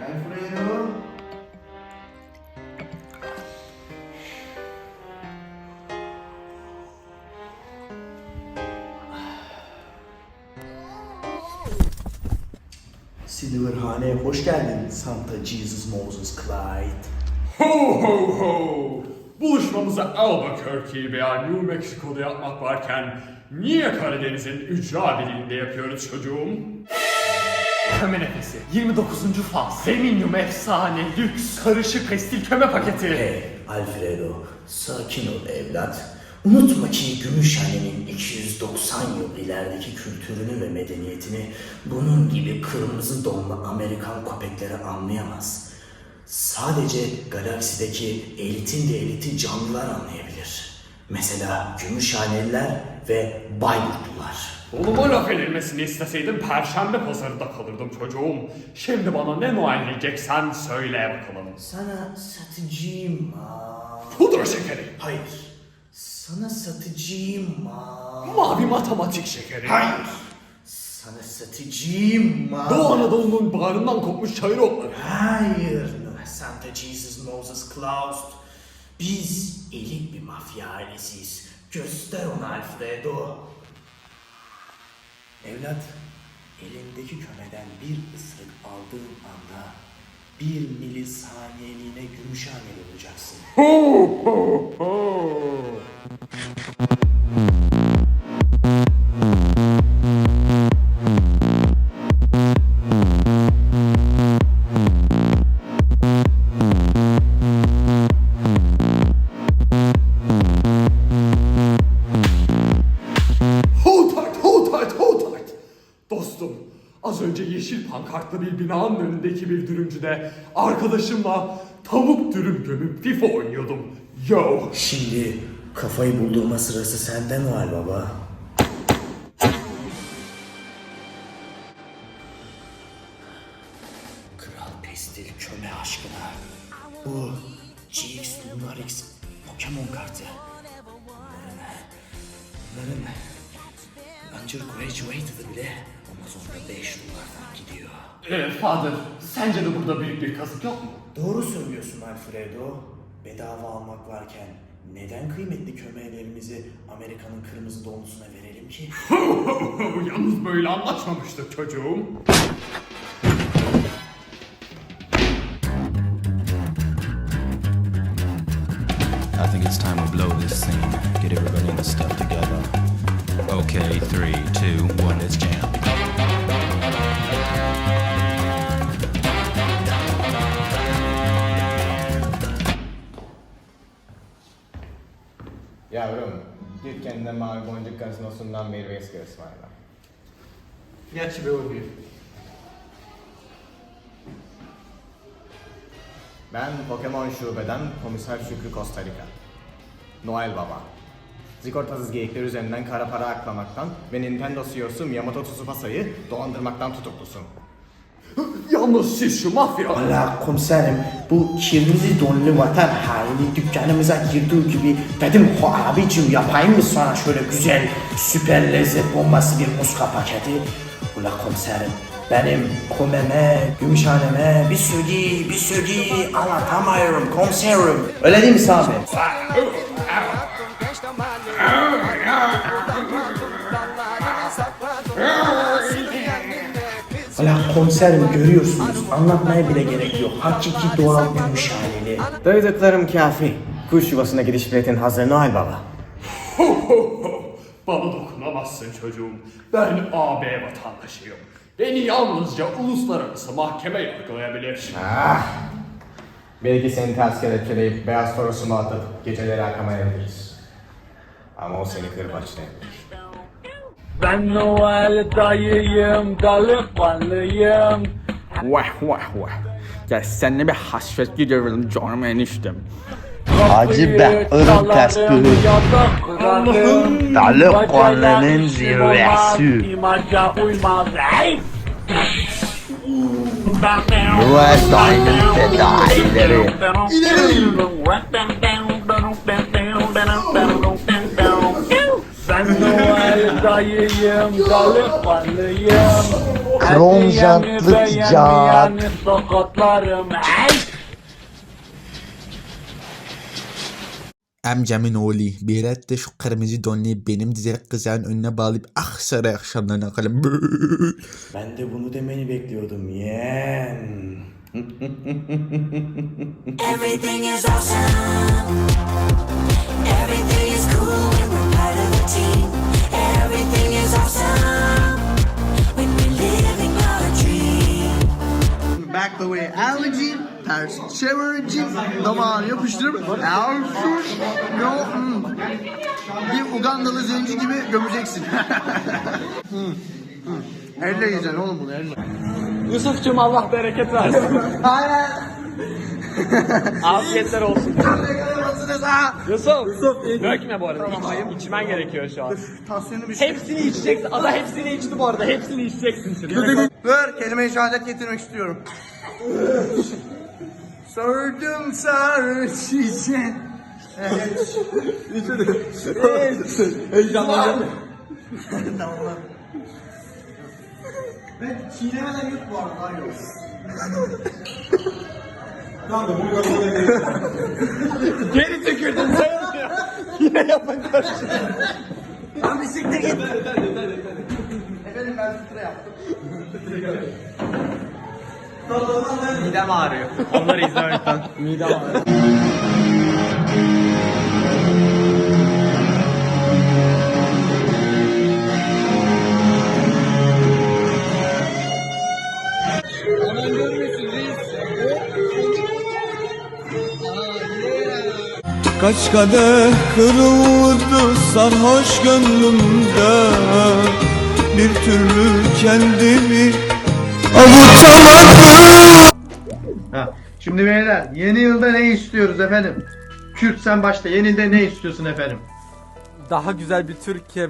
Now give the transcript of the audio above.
Alfredo. Silverhane'ye hoş geldin Santa Jesus Moses Clyde. Ho ho ho! Buluşmamızı Albuquerque veya New Mexico'da yapmak varken niye Karadeniz'in ücra birliğinde yapıyoruz çocuğum? Köme nefesi. 29. faz. Premium efsane, lüks, karışık pestil köme paketi. Hey Alfredo, sakin ol evlat. Unutma ki Gümüşhane'nin 290 yıl ilerideki kültürünü ve medeniyetini bunun gibi kırmızı donlu Amerikan köpekleri anlayamaz. Sadece galaksideki elitin de eliti canlılar anlayabilir. Mesela Gümüşhaneliler ve Bayburtlular. Oğluma laf edilmesini isteseydim Perşembe pazarında kalırdım çocuğum. Şimdi bana ne Noel diyeceksen söyle bakalım. Sana satıcıyım ha. Pudra şekeri, Hayır. Sana satıcıyım ha. mavi matematik şekeri. Hayır. Sana satıcıyım ha. Doğu Anadolu'nun bağrından kopmuş çayır otları. Hayır. Santa Jesus Moses Claus. Biz elit bir mafya ailesiyiz. Göster onu Alfredo. Evlat, elindeki kümeden bir ısırık aldığın anda bir milisaniyeliğine gümüşhaneli olacaksın. pankartlı bir binanın önündeki bir dürümcüde arkadaşımla tavuk dürüm gömüp FIFA oynuyordum. Yo! Şimdi kafayı bulduğuma sırası sende Noel Baba. Kral Pestil köme aşkına. Bu GX Lunar X Pokemon kartı. Bunların, bunların undergraduated'ı bile Amazon'da 5 dolardan gidiyor. Ee, Father, sence de burada büyük bir kazık yok mu? Doğru söylüyorsun Alfredo. Bedava almak varken neden kıymetli kömelerimizi Amerika'nın kırmızı donlusuna verelim ki? Yalnız böyle anlaşmamıştık çocuğum. I think it's time to blow this scene. Get everybody in the stuff together. Okay, three, two, one, let's jam. Yavrum, git kendine mavi boncuk gazinosundan bir viski ısmarla. Gerçi be oluyor. Ben Pokemon şubeden Komiser Şükrü Costa Rica. Noel Baba. Sigortasız geyikler üzerinden kara para aklamaktan ve Nintendo CEO'su Miyamoto Tsubasa'yı dolandırmaktan tutuklusun. Yalnız siz şu mafya... Valla komiserim bu kirli donlu vatan haini dükkanımıza girdiği gibi dedim ho abicim yapayım mı sana şöyle güzel süper lezzet bombası bir muska paketi. Ula komiserim benim komeme, gümüşhaneme bir sögi bir sögi anlatamıyorum komiserim. Öyle değil mi Sami? Valla komiserim görüyorsunuz anlatmaya bile gerek yok. Hakiki doğal gümüşhaneli. Duyduklarım kafi. Kuş yuvasına gidiş biletin hazır Noel Baba. Ho ho ho! Bana dokunamazsın çocuğum. Ben AB vatandaşıyım. Beni yalnızca uluslararası mahkeme yargılayabilir. Ah! Belki seni ters kelepçeleyip beyaz torosuma atıp geceleri akamayabiliriz. Ama o seni kırbaçlayabilir. Ben Noel dayıyım, Dalikanlıyım. Vah vah vah. Gel seninle bir hasret giderim canım eniştem. Hacı ben ırım tespihü. Dalikanlının zirvesi. İmaja uymaz. Ey! Noel dayının fedaileri. Ben dayıyım, Dalikanlıyım. Krom jantlı can. Tokatlarım. Ey! Amcamın oğlu bir de şu kırmızı donluyu benim dizerek kızağın önüne bağlayıp ah sarı akşamlarına akalım. Ben de bunu demeni bekliyordum yeğen. Everything is awesome. Everything Alacağım, ters çevireceğim, damağını yapıştırıp Ersus, no, hmm. Bir Ugandalı zenci gibi gömeceksin. Hmm, hmm. Elle yiyeceksin oğlum bunu elle. Yusuf'cum Allah bereket versin. Aynen. Afiyetler olsun. Yusuf. Yusuf. Dökme bu arada. İç, içmen gerekiyor şu an. Tansiyonu bir şey. Hepsini içeceksin. Ada hepsini içti bu arada. Hepsini içeceksin şimdi. Dur kelime-i şehadet getirmek istiyorum. Sordum sarı çiçeği. Evet. Heyecanlandım. tamam. Ben çiğnemeden yut bu arada. Hayır. Geri tükürdün sayılmıyor. Yine yapın karışık. Lan bir siktir git. Efendim ben fıtra yaptım. Midem ağrıyor. Onları izlemekten. Midem ağrıyor. Kaç kadeh kırıldı sarhoş gönlümde Bir türlü kendimi Ha. Şimdi beyler yeni yılda ne istiyoruz efendim? Kürt sen başta yeni yılda ne istiyorsun efendim? Daha güzel bir Türkiye